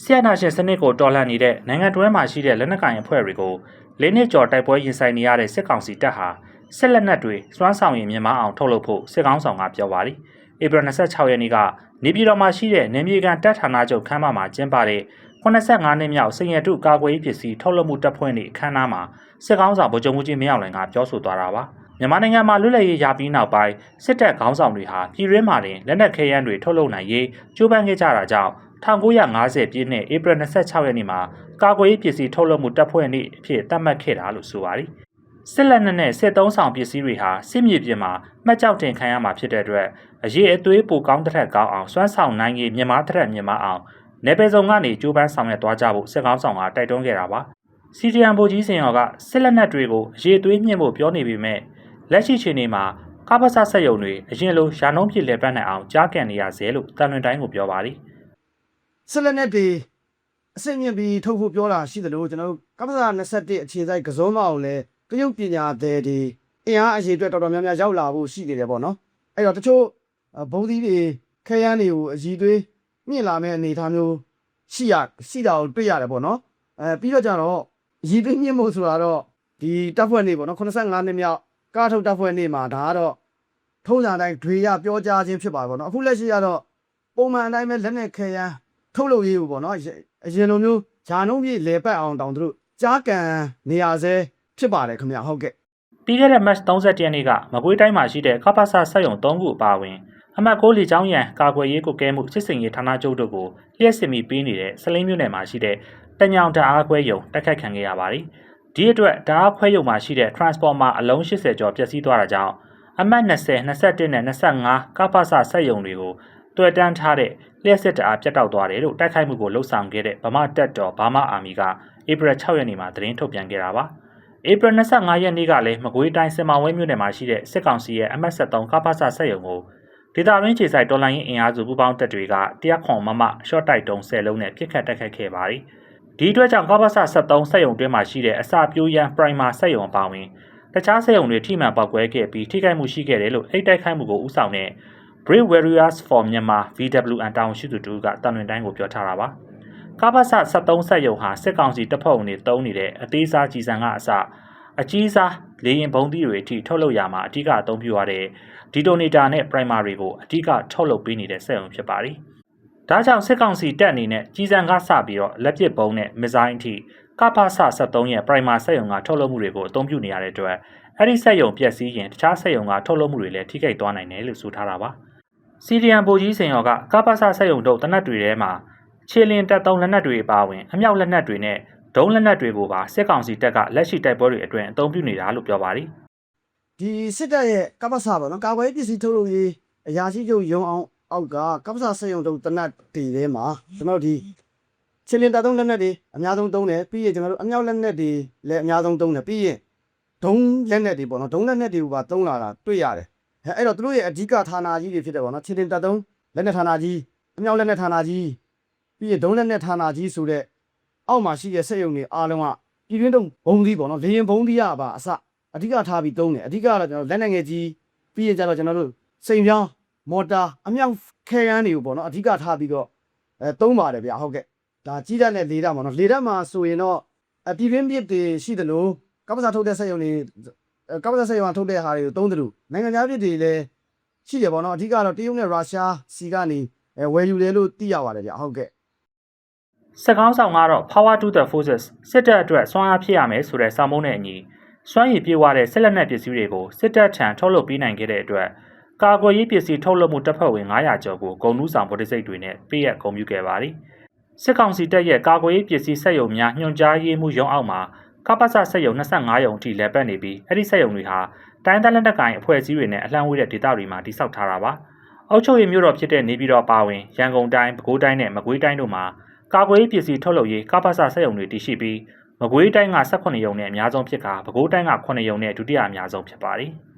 ဆီယနာရှင်စနစ်ကိုတော်လှန်နေတဲ့နိုင်ငံတွင်းမှာရှိတဲ့လက်နက်ကိုင်အဖွဲ့တွေကိုလေးနှစ်ကျော်တိုက်ပွဲရင်ဆိုင်နေရတဲ့စစ်ကောင်စီတပ်ဟာစစ်လက်နက်တွေစွမ်းဆောင်ရည်မြင့်မားအောင်ထုတ်လုပ်ဖို့စစ်ကောင်းဆောင်ကပြောပါရီဧပြီ26ရက်နေ့ကနေပြည်တော်မှာရှိတဲ့နေပြည်တော်တပ်ဌာနချုပ်ခန်းမမှာကျင်းပတဲ့85နှစ်မြောက်စင်ရတုကာကွယ်ရေးပစ္စည်းထုတ်လုပ်မှုတပ်ဖွဲ့နေအခမ်းအနားမှာစစ်ကောင်းဆောင်ဗိုလ်ချုပ်မှုကြီးမင်းအောင်လှိုင်ကပြောဆိုသွားတာပါမြန်မာနိုင်ငံမှာလွတ်လပ်ရေးရပြီးနောက်ပိုင်းစစ်တပ်ခေါင်းဆောင်တွေဟာပြည်တွင်းမှာတင်လက်နက်ခဲယမ်းတွေထုတ်လုပ်နိုင်ရေးကြိုးပမ်းခဲ့ကြတာကြောင့် 1950ပြည့်နှစ်ဧပြီ26ရက်နေ့မှာကာကွယ်ရေးပစ္စည်းထုတ်လုပ်မှုတပ်ဖွဲ့နေ့အဖြစ်သတ်မှတ်ခဲ့တာလို့ဆိုပါတယ်စစ်လက်နက်နဲ့စစ်သုံးဆောင်ပစ္စည်းတွေဟာစစ်မြေပြင်မှာမှတ်ကြောက်တင်ခံရမှာဖြစ်တဲ့အတွက်အရေးအသွေးပိုကောင်းတဲ့ထက်ကောင်းအောင်စွမ်းဆောင်နိုင်ရေးမြန်မာတဲ့ထက်မြန်မာအောင်နယ်ပယ်စုံကနေကြိုးပမ်းဆောင်ရွက်သွားကြဖို့စစ်ကောင်းဆောင်ကတိုက်တွန်းခဲ့တာပါစီတီအမ်ဘိုကြီးစင်ရော်ကစစ်လက်နက်တွေကိုအရေးအသွေးမြင့်ဖို့ပြောနေပေမဲ့လက်ရှိချိန်မှာကာပဆဆက်ယုံတွေအရင်လိုရာနှုံးပြည့်လဲပတ်နိုင်အောင်ကြားကန်နေရစေလို့တန်လွင်တိုင်းကိုပြောပါသည် ဆက်လက်နဲ့တွေအစစ်မြင့်ပြီးထုတ်ဖို့ပြောတာရှိသလိုကျွန်တော်တို့ကပ္ပစာ21အခြေစိုက်ကစုံမအောင်လဲတရုတ်ပညာသည်တွေအင်အားအရေးအတွက်တော်တော်များများရောက်လာဖို့ရှိနေတယ်ပေါ့နော်အဲ့တော့တချို့ဘုံသီးတွေခဲယမ်းတွေကိုအည်သွေးမြင့်လာမဲ့အနေအထားမျိုးရှိရရှိတာကိုတွေ့ရတယ်ပေါ့နော်အဲပြီးတော့ကြတော့အည်သွေးမြင့်ဖို့ဆိုတာတော့ဒီတပ်ဖွဲ့နေပေါ့နော်85နှစ်မြောက်ကားထုတ်တပ်ဖွဲ့နေမှာဒါကတော့ထုံးစံတိုင်းတွေရပြောကြားခြင်းဖြစ်ပါပေါ့နော်အခုလက်ရှိကတော့ပုံမှန်အတိုင်းပဲလက်နဲ့ခဲယမ်း ထုတ်လုပ်ရေးကိုပေါ့နော်အရင်လိုမျိုးဂျာနှုံးပြေလဲပတ်အောင်တောင်တို့ကြားကန်နေရဆဲဖြစ်ပါတယ်ခင်ဗျဟုတ်ကဲ့ပြီးခဲ့တဲ့ match 31ရက်နေ့ကမကွေးတိုင်းမှာရှိတဲ့ကပ္ပဆဆက်ယုံ3ခုအပါအဝင်အမှတ်6လီချောင်းရန်ကာကွယ်ရေးကိုကဲမှုစစ်စင်ရေးဌာနချုပ်တို့ကိုလျှက်စစ်မီပေးနေတဲ့စလင်းမြို့နယ်မှာရှိတဲ့တညောင်တအားခွဲယုံတိုက်ခိုက်ခံခဲ့ရပါတယ်။ဒီအတွက်တအားခွဲယုံမှာရှိတဲ့ transformer အလုံး80ကျော်ပျက်စီးသွားတာကြောင့်အမှတ်20 21နဲ့25ကပ္ပဆဆက်ယုံတွေကို တွေ့တန်းထားတဲ့လျှက်စစ်တအားပြတ်တောက်သွားတယ်လို့တိုက်ခိုက်မှုကိုလှုပ်ဆောင်ခဲ့တဲ့ဗမာတက်တော်ဘာမအာမီကဧပြီ6ရက်နေ့မှာသတင်းထုတ်ပြန်ခဲ့တာပါ။ဧပြီ25ရက်နေ့ကလည်းမကွေးတိုင်းစင်မောင်ဝဲမြို့နယ်မှာရှိတဲ့စစ်ကောင်စီရဲ့အမှတ်73 ကပ္ပဆဆက်ယုံကိုဒေတာရင်းခြေဆိုင်တော်လိုင်းရင်အင်အားစုပူးပေါင်းတပ်တွေကတရားခွန်မမရှော့တိုက်တုံး10လုံးနဲ့ပြစ်ခတ်တိုက်ခိုက်ခဲ့ပါတယ်။ဒီအတွက်ကြောင့်ကပ္ပဆ73ဆက်ယုံတွင်းမှာရှိတဲ့အစာပြိုးရန်ပရိုင်မာဆက်ယုံအပေါင်းဝင်တခြားဆက်ယုံတွေထိမှန်ပေါက်ကွဲခဲ့ပြီးထိခိုက်မှုရှိခဲ့တယ်လို့အိတ်တိုက်ခိုက်မှုကိုဥဆောင်တဲ့ Brave Warriors for Myanmar VWN တောင်ရှိသူတူကတန်လွင်တိုင်းကိုပြောထားတာပါ။ကပ္ပဆ73ဆက်ယုံဟာစစ်ကောင်စီတပ်ဖွဲ့ဝင်တွေတုံးနေတဲ့အသေးစားကြီးစံကအစအကြီးစားလေရင်ဘုံသီးတွေအထိထုတ်လုပ်ရမှာအဓိကအသုံးပြုရတဲ့ဒီတိုနေတာနဲ့ primary ကိုအဓိကထုတ်လုပ်ပေးနေတဲ့စက်ရုံဖြစ်ပါတယ်။ဒါကြောင့်စစ်ကောင်စီတပ်အနေနဲ့ကြီးစံကစပြီးတော့လက်ပစ်ဘုံနဲ့မစ်ဇိုင်းအထိကပ္ပဆ73ရဲ့ primary စက်ရုံကထုတ်လုပ်မှုတွေကိုအသုံးပြုနေရတဲ့အတွက်အဲ့ဒီစက်ရုံပျက်စီးရင်တခြားစက်ရုံကထုတ်လုပ်မှုတွေလည်းထိခိုက်သွားနိုင်တယ်လို့ဆိုထားတာပါ။ စီဒီယန်ဗိုလ်ကြီးစင်ရော်ကကပ္ပဆဆက်ယုံတို့တနက်တွေထဲမှာခြေလင်တက်သုံးလက်နက်တွေအပါအဝင်အမြောက်လက်နက်တွေနဲ့ဒုံးလက်နက်တွေကိုပါစစ်ကောင်စီတပ်ကလက်ရှိတိုက်ပွဲတွေအတွင်းအသုံးပြုနေတာလို့ပြောပါတယ်ဒီစစ်တပ်ရဲ့ကပ္ပစာပေါ့နော်ကာကွယ်ရေးပစ္စည်းထုတ်လုပ်ရေးအရာရှိချုပ်ရုံအောင်အောက်ကကပ္ပစာစက်ရုံတုံးတနတ်တီထဲမှာကျွန်တော်တို့ဒီချီလင်တာသုံးလက်နက်တွေအများဆုံးသုံးတယ်ပြီးရင်ကျွန်တော်တို့အမြောက်လက်နက်တွေလည်းအများဆုံးသုံးတယ်ပြီးရင်ဒုံးလက်နက်တွေပေါ့နော်ဒုံးလက်နက်တွေကိုပါသုံးလာတာတွေ့ရတယ် အဲအဲ့တော့သူတို့ရဲ့အဓိကဌာနကြီးတွေဖြစ်တယ်ပေါ့နော်ချီလင်တာသုံးလက်နက်ဌာနကြီးအမြောက်လက်နက်ဌာနကြီးပြီးရင်ဒုံးလက်နက်ဌာနကြီးဆိုတဲ့အောက်မှာရှိတဲ့စက်ရုံတွေအားလုံးကပြည်တွင်းတုံးဘုံသီးပေါ့နော်လေရင်ဘုံသီးရပါအစအဓိကထားပြီးသုံးတယ်အဓိကတော့ကျွန်တော်လက်နက်ငယ်ကြီးပြီးရင်ကျတော့ကျွန်တော်တို့စိန်ပြောင်းမော်တာအမြောက်ခဲရန်တွေကိုပေါ့နော်အဓိကထားပြီးတော့အဲသုံးပါတယ်ဗျာဟုတ်ကဲ့ဒါကြီးတက်နဲ့လေတက်ပေါ့နော်လေတက်မှာဆိုရင်တော့အပြည်တွင်းပြစ်တွေရှိသလိုကပ္ပစာထုတ်တဲ့စက်ရုံတွေ ကပ္ပစာစက်ရုံကထုတ်တဲ့ဟာတွေကိုသုံးတယ်လို့နိုင်ငံခြားပြစ်တွေလည်းရှိတယ်ပေါ့နော်အဓိကတော့တရုတ်နဲ့ရုရှားစီကနေအဲဝယ်ယူတယ်လို့သိရပါတယ်ဗျာဟုတ်ကဲ့စစ်ကောင်းဆောင်ကတော့ Power to the Forces စစ်တပ်အတွက်စွမ်းအားဖြစ်ရမယ်ဆိုတဲ့စာမုံနဲ့အညီစွမ်းရည်ပြေဝတဲ့စစ်လက်နက်ပစ္စည်းတွေကိုစစ်တပ်ထံထုတ်လုပ်ပေးနိုင်ခဲ့တဲ့အတွက်ကာကွယ်ရေးပစ္စည်းထုတ်လုပ်မှုတပ်ဖွဲ့ဝင်900ကျော်ကိုဂုံနူးဆောင်ဗိုလ်တစိတ်တွေနဲ့ပေးရဂုံပြုခဲ့ပါတယ်။စစ်ကောင်စီတပ်ရဲ့ကာကွယ်ရေးပစ္စည်းစက်ရုံများညွှန်ကြားရေးမှုရုံးအောက်မှာ ကပ္ပစစက်ရုံ25ရုံအထိလည်ပတ်နေပြီးအဲ့ဒီစက်ရုံတွေဟာတိုင်းသားလက်နက်ကိုင်အဖွဲ့အစည်းတွေနဲ့အလှမ်းဝေးတဲ့ဒေသတွေမှာတိစောက်ထားတာပါ။အုပ်ချုပ်ရေးမျိုးတော်ဖြစ်တဲ့နေပြည်တော်ပါဝင်ရန်ကုန်တိုင်းပဲခူးတိုင်းနဲ့မကွေးတိုင်းတို့မှာကာကွယ်ရေးပစ္စည်းထုတ်လုပ်ရေးကပ္ပစစက်ရုံတွေတည်ရှိပြီးမကွေးတိုင်းက18ရုံနဲ့အများဆုံးဖြစ်ကပဲခူးတိုင်းက9ရုံနဲ့ဒုတိယအများဆုံးဖြစ်ပါတယ်။